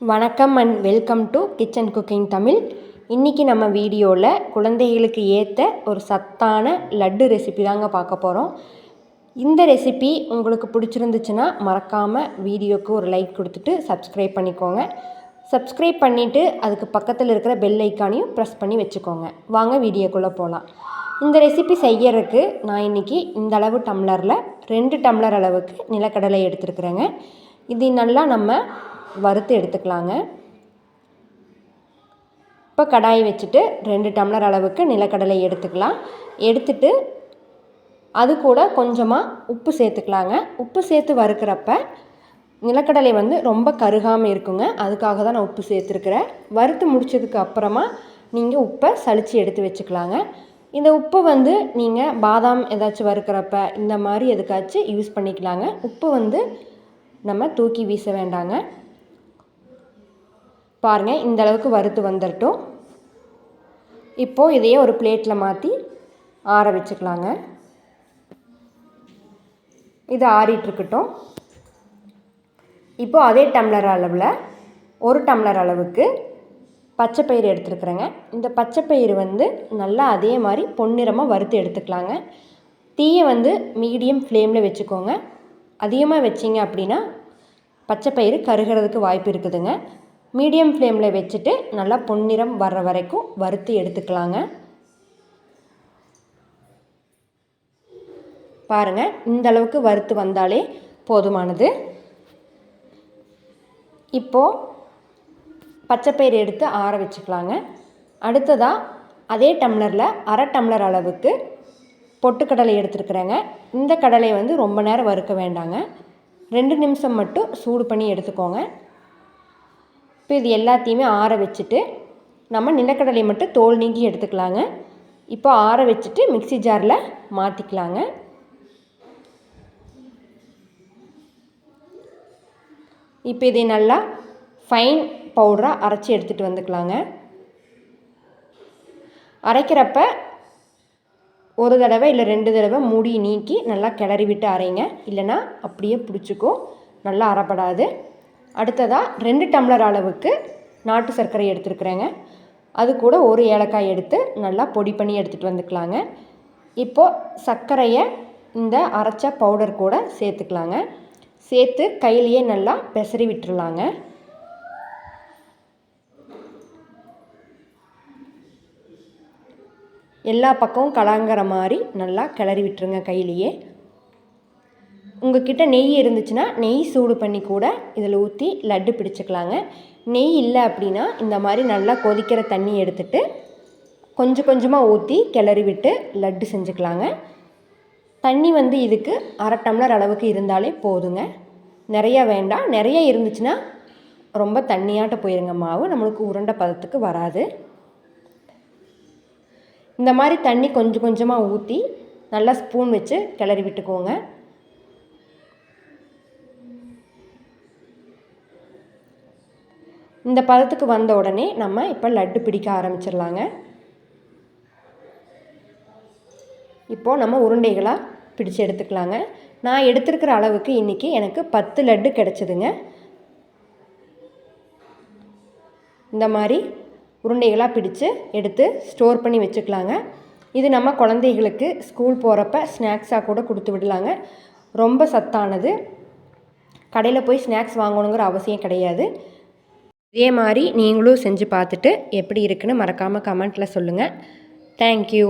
வணக்கம் and welcome to kitchen cooking Tamil இன்றைக்கி நம்ம வீடியோவில் குழந்தைகளுக்கு ஏற்ற ஒரு சத்தான லட்டு ரெசிபி தாங்க பார்க்க போகிறோம் இந்த ரெசிபி உங்களுக்கு பிடிச்சிருந்துச்சுன்னா மறக்காமல் வீடியோக்கு ஒரு லைக் கொடுத்துட்டு சப்ஸ்கிரைப் பண்ணிக்கோங்க. சப்ஸ்கிரைப் பண்ணிவிட்டு அதுக்கு பக்கத்தில் இருக்கிற பெல் ஐக்கானையும் ப்ரெஸ் பண்ணி வச்சுக்கோங்க. வாங்க வீடியோக்குள்ளே போகலாம் இந்த ரெசிபி செய்யறதுக்கு நான் இன்றைக்கி இந்த அளவு டம்ளரில் ரெண்டு டம்ளர் அளவுக்கு நிலக்கடலை எடுத்துருக்குறேங்க. இது நல்லா நம்ம வறுத்து எடுத்துக்கலாங்க. இப்போ கடாயை வச்சுட்டு ரெண்டு டம்ளர் அளவுக்கு நிலக்கடலை எடுத்துக்கலாம். எடுத்துட்டு அது கூட கொஞ்சமாக உப்பு சேர்த்துக்கலாங்க. உப்பு சேர்த்து வறுக்கிறப்ப நிலக்கடலை வந்து ரொம்ப கருகாமல் இருக்குங்க. அதுக்காக தான் நான் உப்பு சேர்த்துருக்குறேன். வறுத்து முடித்ததுக்கு அப்புறமா நீங்கள் உப்பை சளிச்சு எடுத்து வச்சுக்கலாங்க. இந்த உப்பு வந்து நீங்கள் பாதாம் ஏதாச்சும் வறுக்கிறப்ப இந்த மாதிரி எதுக்காச்சும் யூஸ் பண்ணிக்கலாங்க. உப்பு வந்து நம்ம தூக்கி வீச வேண்டாங்க. பாருங்கள் இந்த அளவுக்கு வறுத்து வந்துடட்டும் இப்போது இதையே ஒரு பிளேட்டில் மாற்றி ஆற வச்சுக்கலாங்க. இது ஆறிட்டுருக்கட்டும் இப்போது அதே டம்ளர் அளவில் ஒரு டம்ளர் அளவுக்கு பச்சைப்பயிறு எடுத்துருக்குறேங்க. இந்த பச்சைப்பயிறு வந்து நல்லா அதே மாதிரி பொன்னிறமாக வறுத்து எடுத்துக்கலாங்க. தீயை வந்து மீடியம் ஃப்ளேமில் வச்சுக்கோங்க. அதிகமாக வச்சிங்க அப்படின்னா பச்சைப்பயிறு கருகிறதுக்கு வாய்ப்பு இருக்குதுங்க. மீடியம் ஃப்ளேமில் வச்சுட்டு நல்லா பொன்னிறம் வர்ற வரைக்கும் வறுத்து எடுத்துக்கலாங்க. பாருங்கள் இந்த அளவுக்கு வறுத்து வந்தாலே போதுமானது. இப்போது பச்சைப்பயிறு எடுத்து ஆற வச்சுக்கலாங்க. அடுத்ததாக அதே டம்ளரில் அரை டம்ளர் அளவுக்கு பொட்டுக்கடலை எடுத்துருக்குறேங்க. இந்த கடலை வந்து ரொம்ப நேரம் வறுக்க வேண்டாங்க. ரெண்டு நிமிஷம் மட்டும் சூடு பண்ணி எடுத்துக்கோங்க. இப்போ இது எல்லாத்தையுமே ஆற வச்சுட்டு நம்ம நிலக்கடலை மட்டும் தோல் நீங்கி எடுத்துக்கலாங்க. இப்போ ஆற வச்சுட்டு மிக்சி ஜாரில் மாற்றிக்கலாங்க இப்போ இதை நல்லா ஃபைன் பவுடராக அரைச்சி எடுத்துகிட்டு வந்துக்கலாங்க. அரைக்கிறப்ப ஒரு தடவை இல்லை ரெண்டு தடவை மூடி நீக்கி நல்லா கிளறி விட்டு அரைங்க. இல்லைன்னா அப்படியே பிடிச்சிக்கும். நல்லா அரைப்படாது. அடுத்ததாக ரெண்டு டம்ளர் அளவுக்கு நாட்டு சர்க்கரை எடுத்துருக்குறேங்க. அது கூட ஒரு ஏலக்காய் எடுத்து நல்லா பொடி பண்ணி எடுத்துகிட்டு வந்துக்கலாங்க. இப்போது சர்க்கரையை இந்த அரைச்ச பவுடர் கூட சேர்த்துக்கலாங்க. சேர்த்து கையிலையே நல்லா பெசரி விட்டுடலாங்க எல்லா பக்கமும் கலங்கிற மாதிரி நல்லா கிளறி விட்டுருங்க கையிலையே. உங்ககிட்ட நெய் இருந்துச்சுன்னா நெய் சூடு பண்ணி கூட இதில் ஊற்றி லட்டு பிடிச்சிக்கலாங்க. நெய் இல்லை அப்படின்னா இந்த மாதிரி நல்லா கொதிக்கிற தண்ணி எடுத்துட்டு கொஞ்சம் கொஞ்சமாக ஊற்றி கிளறி விட்டு லட்டு செஞ்சுக்கலாங்க. தண்ணி வந்து இதுக்கு அரை டம்ளர் அளவுக்கு இருந்தாலே போதுங்க. நிறையா வேண்டாம். நிறைய இருந்துச்சுன்னா ரொம்ப தண்ணியாட்ட போயிருங்க மாவு. நம்மளுக்கு உருண்டை பதத்துக்கு வராது. இந்த மாதிரி தண்ணி கொஞ்சம் கொஞ்சமாக ஊற்றி நல்லா ஸ்பூன் வச்சு கிளறி விட்டுக்கோங்க. இந்த பதத்துக்கு வந்த உடனே நம்ம இப்போ லட்டு பிடிக்க ஆரம்பிச்சிடலாங்க. இப்போது நம்ம உருண்டைகளாக பிடிச்சு எடுத்துக்கலாங்க. நான் எடுத்துருக்கிற அளவுக்கு இன்றைக்கி எனக்கு பத்து லட்டு கிடச்சிதுங்க. இந்த மாதிரி உருண்டைகளாக பிடிச்சு எடுத்து ஸ்டோர் பண்ணி வச்சுக்கலாங்க. இது நம்ம குழந்தைகளுக்கு ஸ்கூல் போகிறப்ப ஸ்நாக்ஸாக கூட கொடுத்து விடலாங்க. ரொம்ப சத்தானது. கடையில் போய் ஸ்நாக்ஸ் வாங்கணுங்கிற அவசியம் கிடையாது. இதே மாதிரி நீங்களும் செஞ்சு பார்த்துட்டு எப்படி இருக்குன்னு மறக்காமல் கமெண்ட்டில் சொல்லுங்கள் தேங்க்யூ